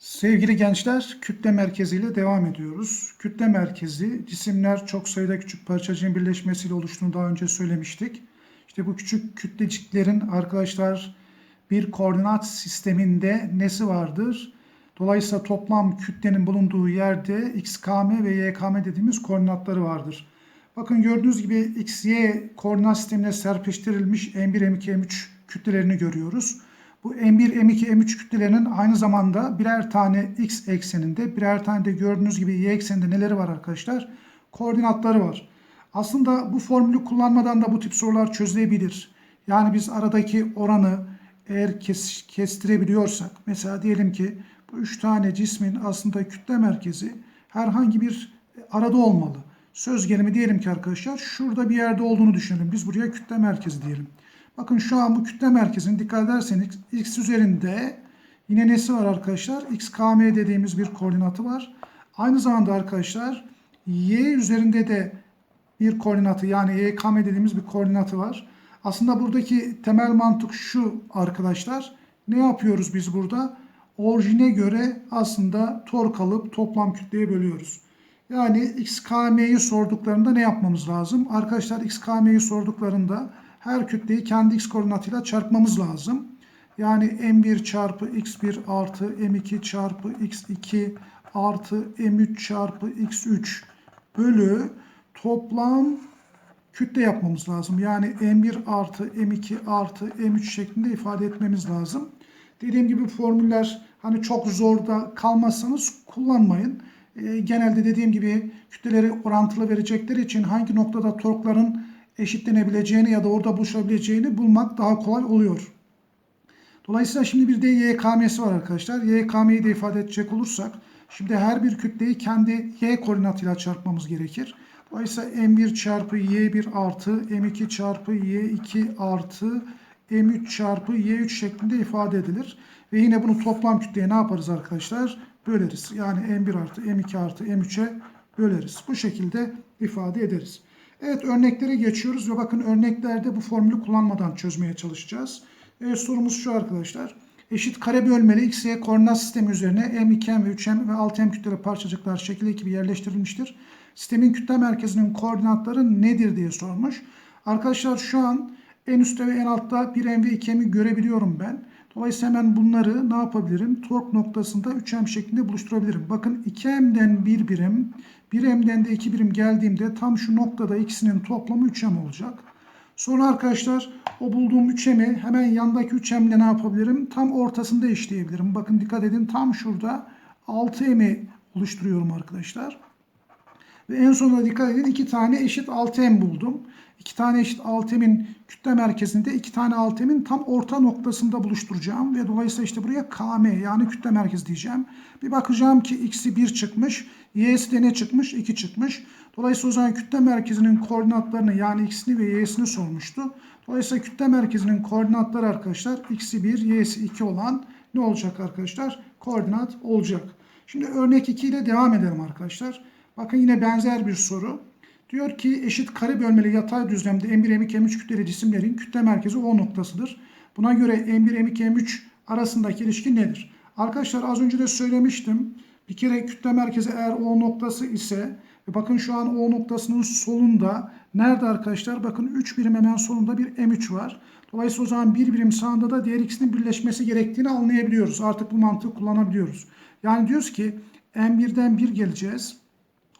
Sevgili gençler, kütle merkeziyle devam ediyoruz. Kütle merkezi, cisimler çok sayıda küçük parçacığın birleşmesiyle oluştuğunu daha önce söylemiştik. İşte bu küçük kütleciklerin arkadaşlar bir koordinat sisteminde nesi vardır? Dolayısıyla toplam kütlenin bulunduğu yerde xkm ve ykm dediğimiz koordinatları vardır. Bakın gördüğünüz gibi x, y koordinat sistemine serpiştirilmiş m1, m2, m3 kütlelerini görüyoruz. Bu M1, M2, M3 kütlelerinin aynı zamanda birer tane X ekseninde, birer tane de gördüğünüz gibi Y ekseninde neleri var arkadaşlar? Koordinatları var. Aslında bu formülü kullanmadan da bu tip sorular çözülebilir. Yani biz aradaki oranı eğer kes, kestirebiliyorsak, mesela diyelim ki bu üç tane cismin aslında kütle merkezi herhangi bir arada olmalı. Söz gelimi diyelim ki arkadaşlar şurada bir yerde olduğunu düşünelim. Biz buraya kütle merkezi diyelim. Bakın şu an bu kütle merkezinin dikkat ederseniz x üzerinde yine nesi var arkadaşlar? xkm dediğimiz bir koordinatı var. Aynı zamanda arkadaşlar y üzerinde de bir koordinatı yani ykm dediğimiz bir koordinatı var. Aslında buradaki temel mantık şu arkadaşlar. Ne yapıyoruz biz burada? Orijine göre aslında tork alıp toplam kütleye bölüyoruz. Yani xkm'yi sorduklarında ne yapmamız lazım? Arkadaşlar xkm'yi sorduklarında her kütleyi kendi x koordinatıyla çarpmamız lazım. Yani m1 çarpı x1 artı m2 çarpı x2 artı m3 çarpı x3 bölü toplam kütle yapmamız lazım. Yani m1 artı m2 artı m3 şeklinde ifade etmemiz lazım. Dediğim gibi formüller hani çok zorda kalmazsanız kullanmayın. E, genelde dediğim gibi kütleleri orantılı verecekleri için hangi noktada torkların eşitlenebileceğini ya da orada buluşabileceğini bulmak daha kolay oluyor. Dolayısıyla şimdi bir de YKM'si var arkadaşlar. YKM'yi de ifade edecek olursak şimdi her bir kütleyi kendi Y koordinatıyla çarpmamız gerekir. Dolayısıyla M1 çarpı Y1 artı M2 çarpı Y2 artı M3 çarpı Y3 şeklinde ifade edilir. Ve yine bunu toplam kütleye ne yaparız arkadaşlar? Böleriz. Yani M1 artı M2 artı M3'e böleriz. Bu şekilde ifade ederiz. Evet örneklere geçiyoruz ve bakın örneklerde bu formülü kullanmadan çözmeye çalışacağız. Evet, sorumuz şu arkadaşlar. Eşit kare bölmeli x, y koordinat sistemi üzerine m, 2m ve 3m ve 6m kütleli parçacıklar şekilde gibi yerleştirilmiştir. Sistemin kütle merkezinin koordinatları nedir diye sormuş. Arkadaşlar şu an en üstte ve en altta 1m ve 2m'i görebiliyorum ben. Dolayısıyla hemen bunları ne yapabilirim? Tork noktasında 3m şeklinde buluşturabilirim. Bakın 2m'den 1 birim, 1m'den de 2 birim geldiğimde tam şu noktada ikisinin toplamı 3m olacak. Sonra arkadaşlar o bulduğum 3m'i hemen yandaki 3m'le ne yapabilirim? Tam ortasında eşleyebilirim. Bakın dikkat edin tam şurada 6m'i oluşturuyorum arkadaşlar. Ve en sonunda dikkat edin iki tane eşit 6m buldum. İki tane eşit 6m'in kütle merkezinde iki tane 6m'in tam orta noktasında buluşturacağım. Ve dolayısıyla işte buraya km yani kütle merkezi diyeceğim. Bir bakacağım ki x'i 1 çıkmış. Y'si de ne çıkmış? 2 çıkmış. Dolayısıyla o zaman kütle merkezinin koordinatlarını yani x'ini ve y'sini sormuştu. Dolayısıyla kütle merkezinin koordinatları arkadaşlar x'i 1, y'si 2 olan ne olacak arkadaşlar? Koordinat olacak. Şimdi örnek 2 ile devam edelim arkadaşlar. Bakın yine benzer bir soru. Diyor ki eşit kare bölmeli yatay düzlemde M1, M2, M3 kütleli cisimlerin kütle merkezi O noktasıdır. Buna göre M1, M2, M3 arasındaki ilişki nedir? Arkadaşlar az önce de söylemiştim. Bir kere kütle merkezi eğer O noktası ise bakın şu an O noktasının solunda nerede arkadaşlar? Bakın 3 birim hemen solunda bir M3 var. Dolayısıyla o zaman bir birim sağında da diğer ikisinin birleşmesi gerektiğini anlayabiliyoruz. Artık bu mantığı kullanabiliyoruz. Yani diyoruz ki M1'den 1 geleceğiz.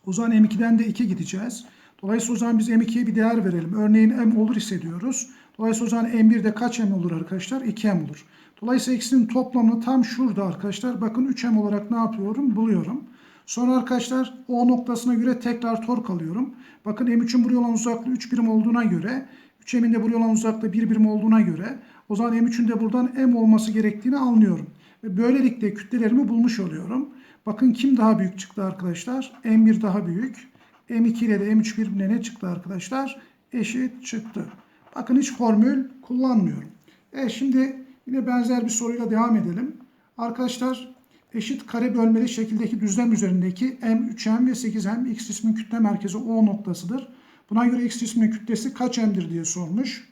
O zaman M2'den de 2 gideceğiz. Dolayısıyla o zaman biz M2'ye bir değer verelim. Örneğin M olur hissediyoruz. Dolayısıyla o zaman M1'de kaç M olur arkadaşlar? 2M olur. Dolayısıyla ikisinin toplamını tam şurada arkadaşlar. Bakın 3M olarak ne yapıyorum? Buluyorum. Sonra arkadaşlar O noktasına göre tekrar tork alıyorum. Bakın M3'ün buraya olan uzaklığı 3 birim olduğuna göre 3M'in de buraya olan uzaklığı 1 birim olduğuna göre o zaman M3'ün de buradan M olması gerektiğini anlıyorum. Ve böylelikle kütlelerimi bulmuş oluyorum. Bakın kim daha büyük çıktı arkadaşlar? M1 daha büyük. M2 ile de M3 birbirine ne çıktı arkadaşlar? Eşit çıktı. Bakın hiç formül kullanmıyorum. Evet şimdi yine benzer bir soruyla devam edelim. Arkadaşlar eşit kare bölmeli şekildeki düzlem üzerindeki M, 3M ve 8M X cismin kütle merkezi O noktasıdır. Buna göre X cismin kütlesi kaç M'dir diye sormuş.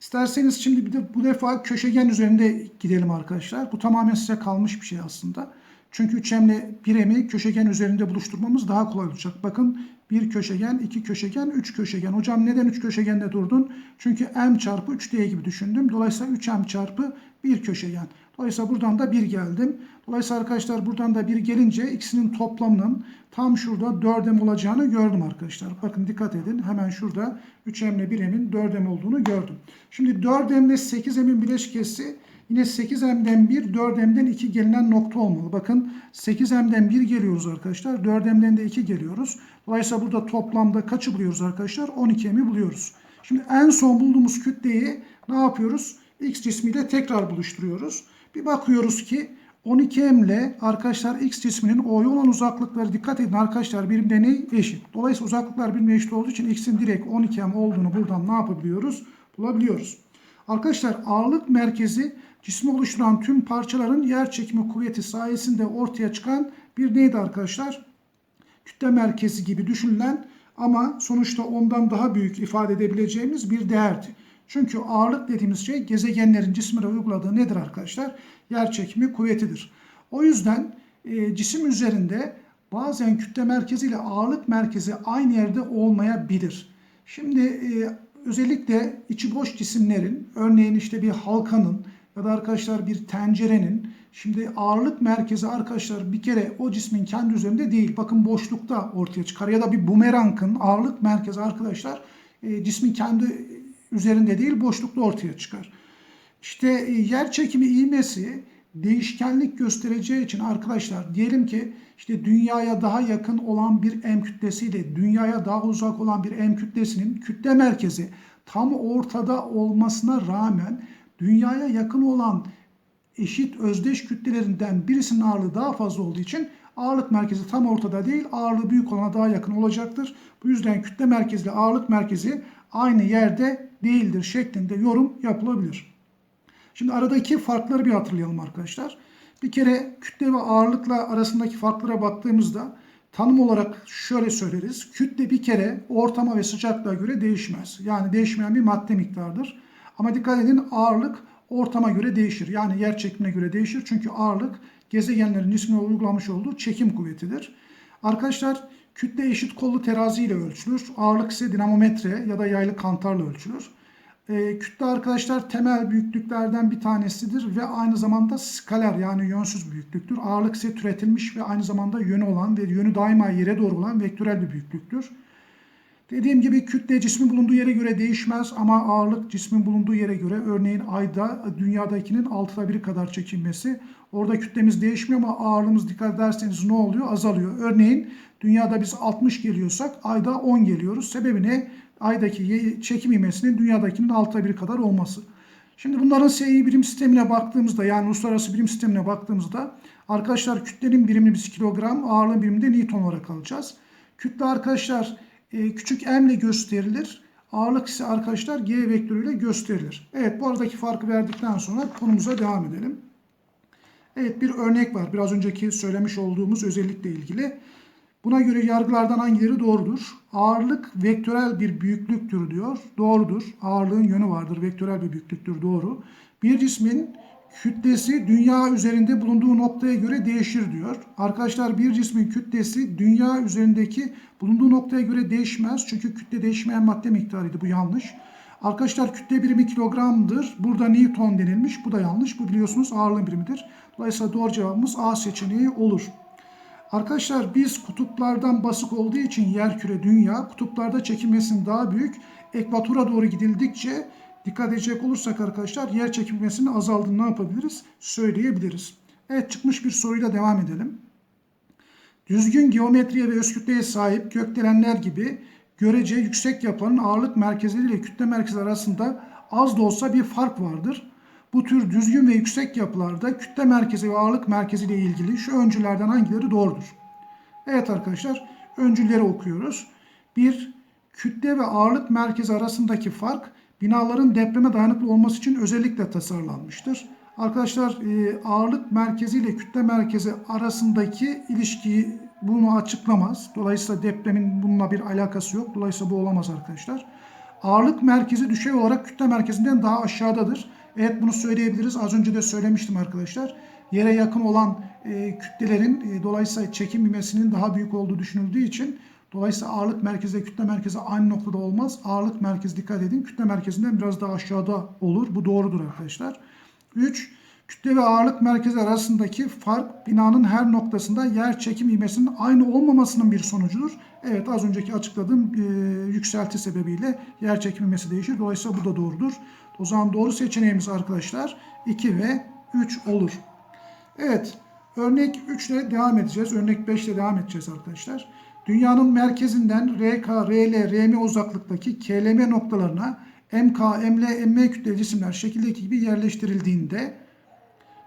İsterseniz şimdi bir de bu defa köşegen üzerinde gidelim arkadaşlar. Bu tamamen size kalmış bir şey aslında. Çünkü üçemle biremi köşegen üzerinde buluşturmamız daha kolay olacak. Bakın bir köşegen, iki köşegen, üç köşegen. Hocam neden üç köşegende durdun? Çünkü m çarpı 3d gibi düşündüm. Dolayısıyla 3m çarpı bir köşegen. Dolayısıyla buradan da 1 geldim. Dolayısıyla arkadaşlar buradan da 1 gelince ikisinin toplamının tam şurada 4m olacağını gördüm arkadaşlar. Bakın dikkat edin. Hemen şurada 3m ile 1m'in 4m olduğunu gördüm. Şimdi 4m ile 8m'in bileşkesi yine 8m'den 1, 4m'den 2 gelinen nokta olmalı. Bakın 8m'den 1 geliyoruz arkadaşlar. 4m'den de 2 geliyoruz. Dolayısıyla burada toplamda kaçı buluyoruz arkadaşlar? 12m'i buluyoruz. Şimdi en son bulduğumuz kütleyi ne yapıyoruz? X cismiyle tekrar buluşturuyoruz. Bir bakıyoruz ki 12m ile arkadaşlar x cisminin O'ya olan uzaklıkları dikkat edin arkadaşlar birbirine ne? eşit. Dolayısıyla uzaklıklar birbirine eşit olduğu için x'in direkt 12m olduğunu buradan ne yapabiliyoruz? Bulabiliyoruz. Arkadaşlar ağırlık merkezi cismi oluşturan tüm parçaların yer çekimi kuvveti sayesinde ortaya çıkan bir neydi arkadaşlar? Kütle merkezi gibi düşünülen ama sonuçta ondan daha büyük ifade edebileceğimiz bir değerdi. Çünkü ağırlık dediğimiz şey gezegenlerin cismine uyguladığı nedir arkadaşlar? Yer çekimi kuvvetidir. O yüzden e, cisim üzerinde bazen kütle merkezi ile ağırlık merkezi aynı yerde olmayabilir. Şimdi e, özellikle içi boş cisimlerin örneğin işte bir halkanın ya da arkadaşlar bir tencerenin şimdi ağırlık merkezi arkadaşlar bir kere o cismin kendi üzerinde değil. Bakın boşlukta ortaya çıkar ya da bir bumerangın ağırlık merkezi arkadaşlar e, cismin kendi üzerinde değil boşlukta ortaya çıkar. İşte e, yer çekimi ivmesi değişkenlik göstereceği için arkadaşlar diyelim ki işte dünyaya daha yakın olan bir M kütlesiyle dünyaya daha uzak olan bir M kütlesinin kütle merkezi tam ortada olmasına rağmen dünyaya yakın olan eşit özdeş kütlelerinden birisinin ağırlığı daha fazla olduğu için ağırlık merkezi tam ortada değil ağırlığı büyük olana daha yakın olacaktır. Bu yüzden kütle merkezi ağırlık merkezi aynı yerde değildir şeklinde yorum yapılabilir. Şimdi aradaki farkları bir hatırlayalım arkadaşlar. Bir kere kütle ve ağırlıkla arasındaki farklara baktığımızda tanım olarak şöyle söyleriz. Kütle bir kere ortama ve sıcaklığa göre değişmez. Yani değişmeyen bir madde miktarıdır. Ama dikkat edin ağırlık ortama göre değişir. Yani yer çekimine göre değişir. Çünkü ağırlık gezegenlerin ismine uygulamış olduğu çekim kuvvetidir. Arkadaşlar kütle eşit kollu terazi ile ölçülür. Ağırlık ise dinamometre ya da yaylı kantarla ölçülür. E, kütle arkadaşlar temel büyüklüklerden bir tanesidir ve aynı zamanda skaler yani yönsüz büyüklüktür. Ağırlık ise türetilmiş ve aynı zamanda yönü olan ve yönü daima yere doğru olan vektörel bir büyüklüktür. Dediğim gibi kütle cismin bulunduğu yere göre değişmez ama ağırlık cismin bulunduğu yere göre örneğin ayda dünyadakinin altıda biri kadar çekilmesi. Orada kütlemiz değişmiyor ama ağırlığımız dikkat ederseniz ne oluyor? Azalıyor. Örneğin dünyada biz 60 geliyorsak ayda 10 geliyoruz. Sebebi ne? Aydaki çekim ivmesinin dünyadakinin altıda biri kadar olması. Şimdi bunların SI birim sistemine baktığımızda yani uluslararası birim sistemine baktığımızda arkadaşlar kütlenin birimi biz kilogram, ağırlığın birimi de Newton olarak alacağız. Kütle arkadaşlar e, küçük m ile gösterilir. Ağırlık ise arkadaşlar g vektörüyle gösterilir. Evet bu aradaki farkı verdikten sonra konumuza devam edelim. Evet bir örnek var. Biraz önceki söylemiş olduğumuz özellikle ilgili. Buna göre yargılardan hangileri doğrudur? Ağırlık vektörel bir büyüklüktür diyor. Doğrudur. Ağırlığın yönü vardır. Vektörel bir büyüklüktür. Doğru. Bir cismin kütlesi dünya üzerinde bulunduğu noktaya göre değişir diyor. Arkadaşlar bir cismin kütlesi dünya üzerindeki bulunduğu noktaya göre değişmez. Çünkü kütle değişmeyen madde miktarıydı. Bu yanlış. Arkadaşlar kütle birimi kilogramdır. Burada Newton denilmiş. Bu da yanlış. Bu biliyorsunuz ağırlığın birimidir. Dolayısıyla doğru cevabımız A seçeneği olur. Arkadaşlar biz kutuplardan basık olduğu için yer küre dünya kutuplarda çekilmesinin daha büyük. Ekvatora doğru gidildikçe dikkat edecek olursak arkadaşlar yer çekilmesinin azaldığını ne yapabiliriz? Söyleyebiliriz. Evet çıkmış bir soruyla devam edelim. Düzgün geometriye ve öz kütleye sahip gökdelenler gibi görece yüksek yapıların ağırlık merkezleri ile kütle merkezi arasında az da olsa bir fark vardır. Bu tür düzgün ve yüksek yapılarda kütle merkezi ve ağırlık merkezi ile ilgili şu öncülerden hangileri doğrudur? Evet arkadaşlar öncüleri okuyoruz. Bir Kütle ve ağırlık merkezi arasındaki fark binaların depreme dayanıklı olması için özellikle tasarlanmıştır. Arkadaşlar e, ağırlık merkezi ile kütle merkezi arasındaki ilişkiyi bunu açıklamaz. Dolayısıyla depremin bununla bir alakası yok. Dolayısıyla bu olamaz arkadaşlar. Ağırlık merkezi düşey olarak kütle merkezinden daha aşağıdadır. Evet bunu söyleyebiliriz. Az önce de söylemiştim arkadaşlar. Yere yakın olan e, kütlelerin e, dolayısıyla çekim ivmesinin daha büyük olduğu düşünüldüğü için dolayısıyla ağırlık merkezi ile kütle merkezi aynı noktada olmaz. Ağırlık merkezi dikkat edin kütle merkezinden biraz daha aşağıda olur. Bu doğrudur arkadaşlar. 3. Kütle ve ağırlık merkezi arasındaki fark binanın her noktasında yer çekim ivmesinin aynı olmamasının bir sonucudur. Evet az önceki açıkladığım e, yükselti sebebiyle yer çekim ivmesi değişir. Dolayısıyla bu da doğrudur. O zaman doğru seçeneğimiz arkadaşlar 2 ve 3 olur. Evet örnek 3 ile devam edeceğiz. Örnek 5 ile devam edeceğiz arkadaşlar. Dünyanın merkezinden RK, RL, RM uzaklıktaki KLM noktalarına MK, ML, MM kütleli cisimler şekildeki gibi yerleştirildiğinde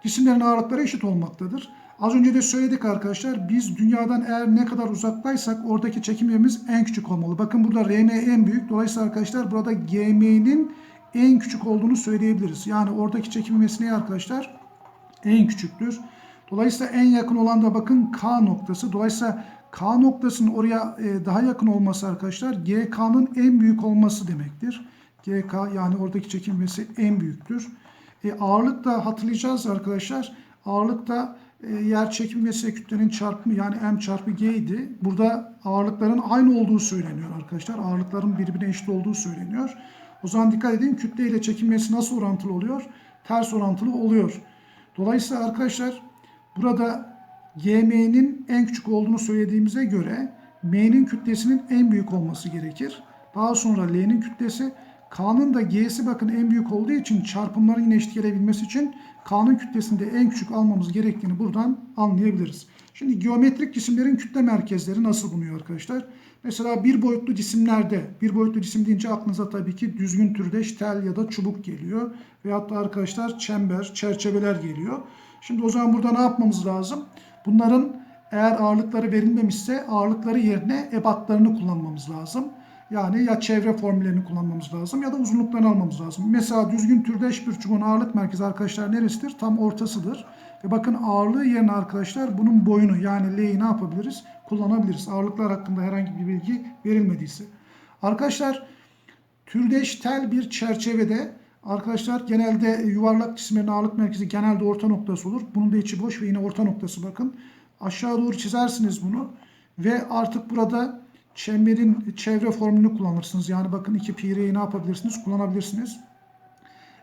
cisimlerin ağırlıkları eşit olmaktadır. Az önce de söyledik arkadaşlar. Biz dünyadan eğer ne kadar uzaktaysak oradaki çekim yerimiz en küçük olmalı. Bakın burada RM en büyük. Dolayısıyla arkadaşlar burada GM'nin en küçük olduğunu söyleyebiliriz. Yani oradaki çekim ivmesi ne arkadaşlar? En küçüktür. Dolayısıyla en yakın olan da bakın K noktası. Dolayısıyla K noktasının oraya e, daha yakın olması arkadaşlar GK'nın en büyük olması demektir. GK yani oradaki çekim ivmesi en büyüktür. E, ağırlık da hatırlayacağız arkadaşlar. Ağırlık da e, yer çekim ivmesi kütlenin çarpımı yani m çarpı g idi. Burada ağırlıkların aynı olduğu söyleniyor arkadaşlar. Ağırlıkların birbirine eşit olduğu söyleniyor. O zaman dikkat edin kütle ile çekim ivmesi nasıl orantılı oluyor? Ters orantılı oluyor. Dolayısıyla arkadaşlar burada GM'nin en küçük olduğunu söylediğimize göre M'nin kütlesinin en büyük olması gerekir. Daha sonra L'nin kütlesi K'nın da G'si bakın en büyük olduğu için çarpımların yine eşit gelebilmesi için K'nın kütlesini de en küçük almamız gerektiğini buradan anlayabiliriz. Şimdi geometrik cisimlerin kütle merkezleri nasıl bulunuyor arkadaşlar? Mesela bir boyutlu cisimlerde, bir boyutlu cisim deyince aklınıza tabii ki düzgün türdeş tel ya da çubuk geliyor. Veyahut da arkadaşlar çember, çerçeveler geliyor. Şimdi o zaman burada ne yapmamız lazım? Bunların eğer ağırlıkları verilmemişse ağırlıkları yerine ebatlarını kullanmamız lazım. Yani ya çevre formüllerini kullanmamız lazım ya da uzunluklarını almamız lazım. Mesela düzgün türdeş bir çubuğun ağırlık merkezi arkadaşlar neresidir? Tam ortasıdır. Ve bakın ağırlığı yerine arkadaşlar bunun boyunu yani L'yi ne yapabiliriz? Kullanabiliriz. Ağırlıklar hakkında herhangi bir bilgi verilmediyse. Arkadaşlar türdeş tel bir çerçevede arkadaşlar genelde yuvarlak cisimlerin ağırlık merkezi genelde orta noktası olur. Bunun da içi boş ve yine orta noktası bakın. Aşağı doğru çizersiniz bunu. Ve artık burada çemberin çevre formülünü kullanırsınız. Yani bakın iki pireyi ne yapabilirsiniz? Kullanabilirsiniz.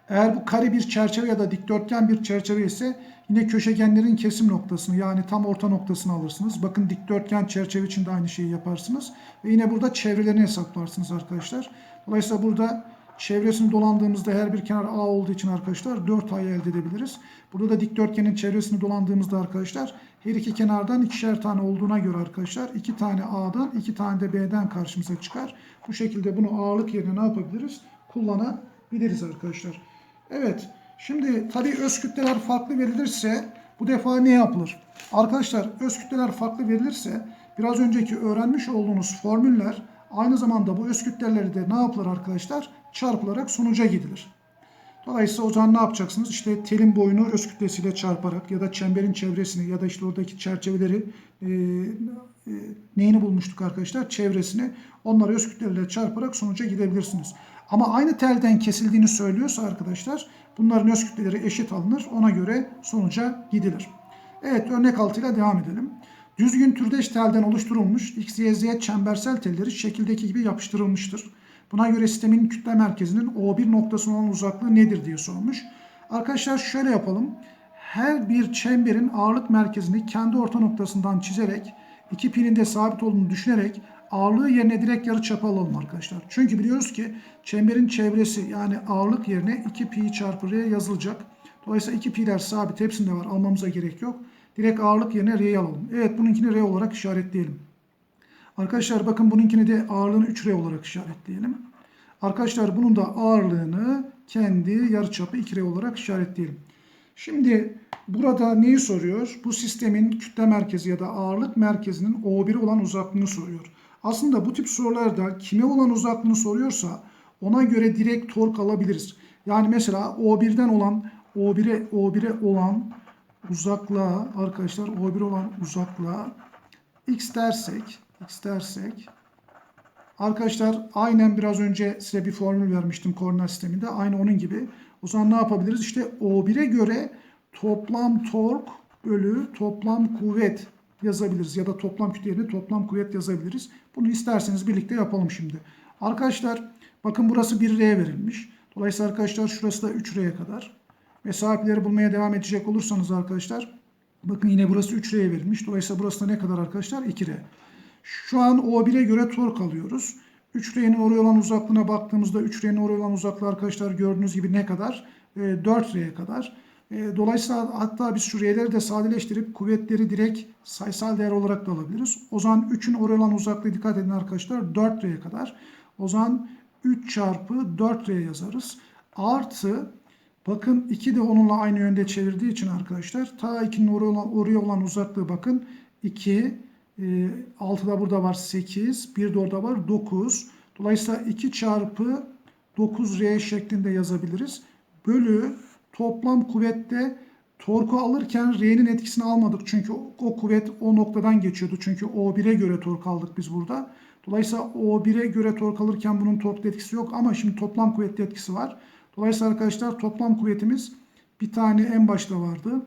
Eğer bu kare bir çerçeve ya da dikdörtgen bir çerçeve ise yine köşegenlerin kesim noktasını yani tam orta noktasını alırsınız. Bakın dikdörtgen çerçeve için de aynı şeyi yaparsınız. Ve yine burada çevrelerini hesaplarsınız arkadaşlar. Dolayısıyla burada çevresini dolandığımızda her bir kenar A olduğu için arkadaşlar 4A'yı elde edebiliriz. Burada da dikdörtgenin çevresini dolandığımızda arkadaşlar her iki kenardan ikişer tane olduğuna göre arkadaşlar iki tane A'dan iki tane de B'den karşımıza çıkar. Bu şekilde bunu ağırlık yerine ne yapabiliriz? Kullanabiliriz arkadaşlar. Evet. Şimdi tabii öz kütleler farklı verilirse bu defa ne yapılır? Arkadaşlar öz kütleler farklı verilirse biraz önceki öğrenmiş olduğunuz formüller aynı zamanda bu öz kütleleri de ne yapılır arkadaşlar? Çarpılarak sonuca gidilir. Dolayısıyla o zaman ne yapacaksınız? İşte telin boyunu öz kütlesiyle çarparak ya da çemberin çevresini ya da işte oradaki çerçeveleri e, e, neyini bulmuştuk arkadaşlar? Çevresini onları öz kütlelerle çarparak sonuca gidebilirsiniz. Ama aynı telden kesildiğini söylüyorsa arkadaşlar bunların öz kütleleri eşit alınır. Ona göre sonuca gidilir. Evet örnek 6 ile devam edelim. Düzgün türdeş telden oluşturulmuş X, Y, Z çembersel telleri şekildeki gibi yapıştırılmıştır. Buna göre sistemin kütle merkezinin O1 noktasına olan uzaklığı nedir diye sormuş. Arkadaşlar şöyle yapalım. Her bir çemberin ağırlık merkezini kendi orta noktasından çizerek iki pilin de sabit olduğunu düşünerek ağırlığı yerine direkt yarıçapı alalım arkadaşlar. Çünkü biliyoruz ki çemberin çevresi yani ağırlık yerine 2 pi çarpı r yazılacak. Dolayısıyla 2 pi'ler sabit hepsinde var almamıza gerek yok. Direkt ağırlık yerine r'yi alalım. Evet bununkini r olarak işaretleyelim. Arkadaşlar bakın bununkini de ağırlığını 3R olarak işaretleyelim. Arkadaşlar bunun da ağırlığını kendi yarıçapı 2R olarak işaretleyelim. Şimdi burada neyi soruyor? Bu sistemin kütle merkezi ya da ağırlık merkezinin O1 olan uzaklığını soruyor. Aslında bu tip sorularda kime olan uzaklığını soruyorsa ona göre direkt tork alabiliriz. Yani mesela O1'den olan O1'e O1'e olan uzaklığa arkadaşlar O1 olan uzaklığa x dersek x dersek Arkadaşlar aynen biraz önce size bir formül vermiştim koordinat sisteminde. Aynı onun gibi. O zaman ne yapabiliriz? İşte O1'e göre toplam tork bölü toplam kuvvet yazabiliriz. Ya da toplam kütle yerine toplam kuvvet yazabiliriz. Bunu isterseniz birlikte yapalım şimdi. Arkadaşlar bakın burası 1R verilmiş. Dolayısıyla arkadaşlar şurası da 3R'ye kadar. Mesafeleri bulmaya devam edecek olursanız arkadaşlar bakın yine burası 3R'ye verilmiş. Dolayısıyla burası da ne kadar arkadaşlar? 2R. Şu an O1'e göre tork alıyoruz. 3R'nin oraya olan uzaklığına baktığımızda 3R'nin oraya olan uzaklığı arkadaşlar gördüğünüz gibi ne kadar? E, 4R'ye kadar. E, dolayısıyla hatta biz şu R'leri de sadeleştirip kuvvetleri direkt sayısal değer olarak da alabiliriz. O zaman 3'ün oraya olan uzaklığı dikkat edin arkadaşlar 4R'ye kadar. O zaman 3 çarpı 4R yazarız. Artı bakın 2 de onunla aynı yönde çevirdiği için arkadaşlar ta 2'nin oraya olan, oraya olan uzaklığı bakın 2 e, 6 da burada var 8 1 de orada var 9. Dolayısıyla 2 çarpı 9R şeklinde yazabiliriz. Bölü toplam kuvvette torku alırken R'nin etkisini almadık. Çünkü o kuvvet o noktadan geçiyordu. Çünkü O1'e göre tork aldık biz burada. Dolayısıyla O1'e göre tork alırken bunun tork etkisi yok ama şimdi toplam kuvvetli etkisi var. Dolayısıyla arkadaşlar toplam kuvvetimiz bir tane en başta vardı.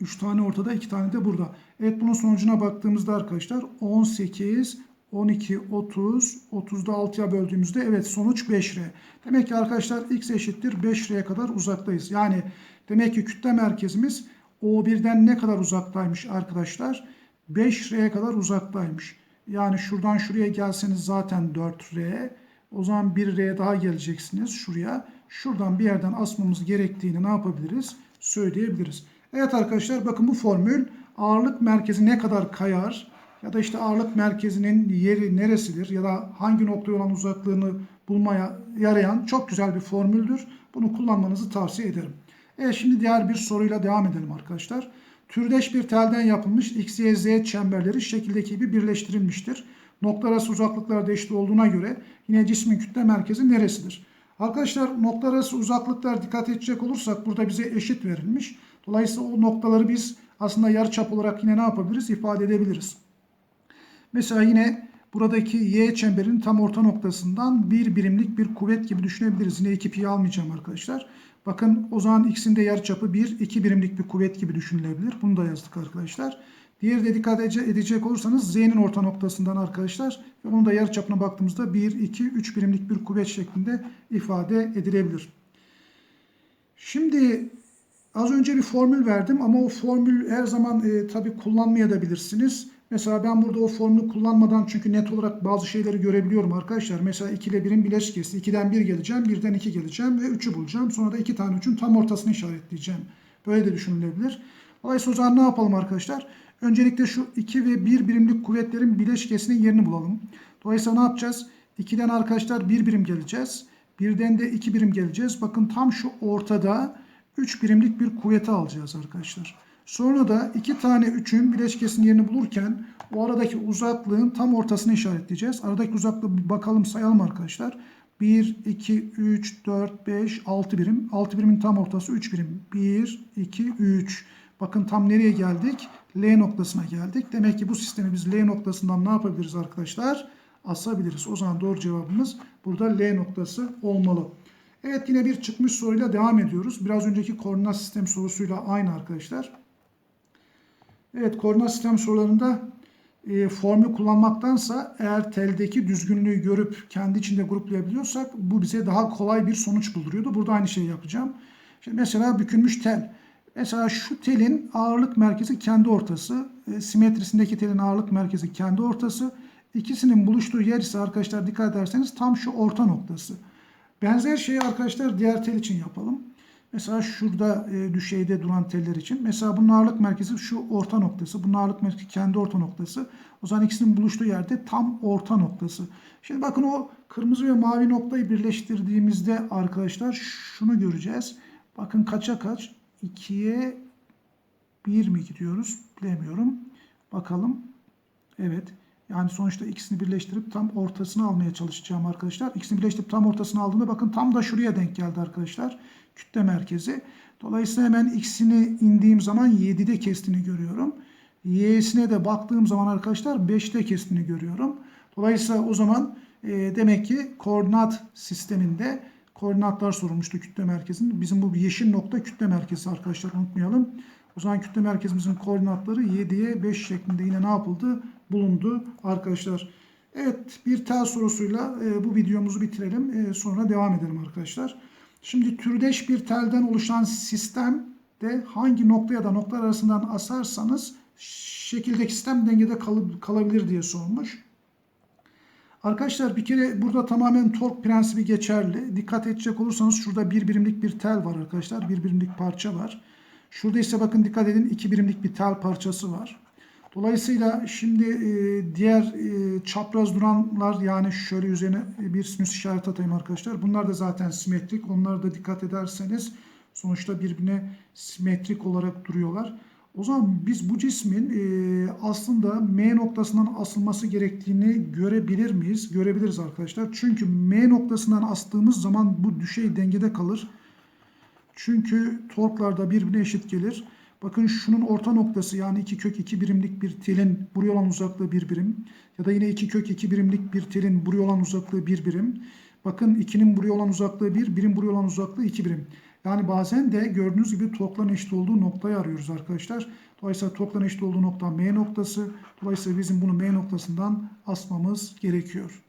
3 tane ortada 2 tane de burada. Evet bunun sonucuna baktığımızda arkadaşlar 18, 12, 30, 30'da 6'ya böldüğümüzde evet sonuç 5R. Demek ki arkadaşlar x eşittir 5R'ye kadar uzaktayız. Yani demek ki kütle merkezimiz O1'den ne kadar uzaktaymış arkadaşlar? 5R'ye kadar uzaktaymış. Yani şuradan şuraya gelseniz zaten 4R. O zaman 1R daha geleceksiniz şuraya. Şuradan bir yerden asmamız gerektiğini ne yapabiliriz? Söyleyebiliriz. Evet arkadaşlar bakın bu formül ağırlık merkezi ne kadar kayar ya da işte ağırlık merkezinin yeri neresidir ya da hangi noktaya olan uzaklığını bulmaya yarayan çok güzel bir formüldür. Bunu kullanmanızı tavsiye ederim. Evet şimdi diğer bir soruyla devam edelim arkadaşlar. Türdeş bir telden yapılmış x, y, z çemberleri şekildeki gibi birleştirilmiştir. Nokta arası uzaklıklar da eşit olduğuna göre yine cismin kütle merkezi neresidir? Arkadaşlar nokta arası uzaklıklar dikkat edecek olursak burada bize eşit verilmiş. Dolayısıyla o noktaları biz aslında yarıçap olarak yine ne yapabiliriz? ifade edebiliriz. Mesela yine buradaki y çemberin tam orta noktasından bir birimlik bir kuvvet gibi düşünebiliriz. Yine 2 pi almayacağım arkadaşlar. Bakın o zaman x'in de yarıçapı 1, 2 birimlik bir kuvvet gibi düşünülebilir. Bunu da yazdık arkadaşlar. Diğeri de dikkat edecek olursanız z'nin orta noktasından arkadaşlar onun da yarıçapına baktığımızda 1, 2, 3 birimlik bir kuvvet şeklinde ifade edilebilir. Şimdi az önce bir formül verdim ama o formül her zaman e, tabi kullanmayabilirsiniz. Mesela ben burada o formülü kullanmadan çünkü net olarak bazı şeyleri görebiliyorum arkadaşlar. Mesela 2 ile 1'in bileşkesi. 2'den 1 geleceğim, 1'den 2 geleceğim ve 3'ü bulacağım. Sonra da 2 tane 3'ün tam ortasını işaretleyeceğim. Böyle de düşünülebilir. Dolayısıyla o zaman ne yapalım arkadaşlar? Öncelikle şu 2 ve 1 birimlik kuvvetlerin bileşkesinin yerini bulalım. Dolayısıyla ne yapacağız? 2'den arkadaşlar 1 birim geleceğiz. 1'den de 2 birim geleceğiz. Bakın tam şu ortada 3 birimlik bir kuvveti alacağız arkadaşlar. Sonra da iki tane 3'ün bileşkesinin yerini bulurken o aradaki uzaklığın tam ortasını işaretleyeceğiz. Aradaki uzaklığı bir bakalım sayalım arkadaşlar. 1, 2, 3, 4, 5, 6 birim. 6 birimin tam ortası 3 birim. 1, 2, 3. Bakın tam nereye geldik? L noktasına geldik. Demek ki bu sistemi biz L noktasından ne yapabiliriz arkadaşlar? Asabiliriz. O zaman doğru cevabımız burada L noktası olmalı. Evet yine bir çıkmış soruyla devam ediyoruz. Biraz önceki koordinat sistemi sorusuyla aynı arkadaşlar. Evet koordinat sistem sorularında e, formül kullanmaktansa eğer teldeki düzgünlüğü görüp kendi içinde gruplayabiliyorsak bu bize daha kolay bir sonuç bulduruyordu. Burada aynı şeyi yapacağım. Şimdi mesela bükülmüş tel. Mesela şu telin ağırlık merkezi kendi ortası. E, simetrisindeki telin ağırlık merkezi kendi ortası. İkisinin buluştuğu yer ise arkadaşlar dikkat ederseniz tam şu orta noktası. Benzer şeyi arkadaşlar diğer tel için yapalım. Mesela şurada e, düşeyde duran teller için. Mesela bunun ağırlık merkezi şu orta noktası. Bunun ağırlık merkezi kendi orta noktası. O zaman ikisinin buluştuğu yerde tam orta noktası. Şimdi bakın o kırmızı ve mavi noktayı birleştirdiğimizde arkadaşlar şunu göreceğiz. Bakın kaça kaç? 2'ye 1 mi gidiyoruz? Bilemiyorum. Bakalım. Evet. Yani sonuçta ikisini birleştirip tam ortasını almaya çalışacağım arkadaşlar. İkisini birleştirip tam ortasını aldığımda bakın tam da şuraya denk geldi arkadaşlar. Kütle merkezi. Dolayısıyla hemen x'ini indiğim zaman 7'de kestiğini görüyorum. Y'sine de baktığım zaman arkadaşlar 5'te kestiğini görüyorum. Dolayısıyla o zaman E, demek ki koordinat sisteminde koordinatlar sorulmuştu kütle merkezinin. Bizim bu yeşil nokta kütle merkezi arkadaşlar unutmayalım. O zaman kütle merkezimizin koordinatları 7'ye 5 şeklinde yine ne yapıldı? Bulundu arkadaşlar. Evet bir tel sorusuyla e, bu videomuzu bitirelim. E, sonra devam edelim arkadaşlar. Şimdi türdeş bir telden oluşan sistemde hangi nokta ya da noktalar arasından asarsanız şekildeki sistem dengede kalıp, kalabilir diye sormuş. Arkadaşlar bir kere burada tamamen tork prensibi geçerli. Dikkat edecek olursanız şurada bir birimlik bir tel var arkadaşlar. Bir birimlik parça var. Şurada ise bakın dikkat edin iki birimlik bir tel parçası var. Dolayısıyla şimdi e, diğer e, çapraz duranlar yani şöyle üzerine bir sinüs işareti atayım arkadaşlar. Bunlar da zaten simetrik. Onlara da dikkat ederseniz sonuçta birbirine simetrik olarak duruyorlar. O zaman biz bu cismin e, aslında M noktasından asılması gerektiğini görebilir miyiz? Görebiliriz arkadaşlar. Çünkü M noktasından astığımız zaman bu düşey dengede kalır. Çünkü torklar da birbirine eşit gelir. Bakın şunun orta noktası yani 2 kök 2 birimlik bir telin buraya olan uzaklığı 1 birim. Ya da yine 2 kök 2 birimlik bir telin buraya olan uzaklığı 1 birim. Bakın 2'nin buraya olan uzaklığı 1, birim buraya olan uzaklığı 2 birim. Yani bazen de gördüğünüz gibi torkların eşit olduğu noktayı arıyoruz arkadaşlar. Dolayısıyla torkların eşit olduğu nokta M noktası. Dolayısıyla bizim bunu M noktasından asmamız gerekiyor.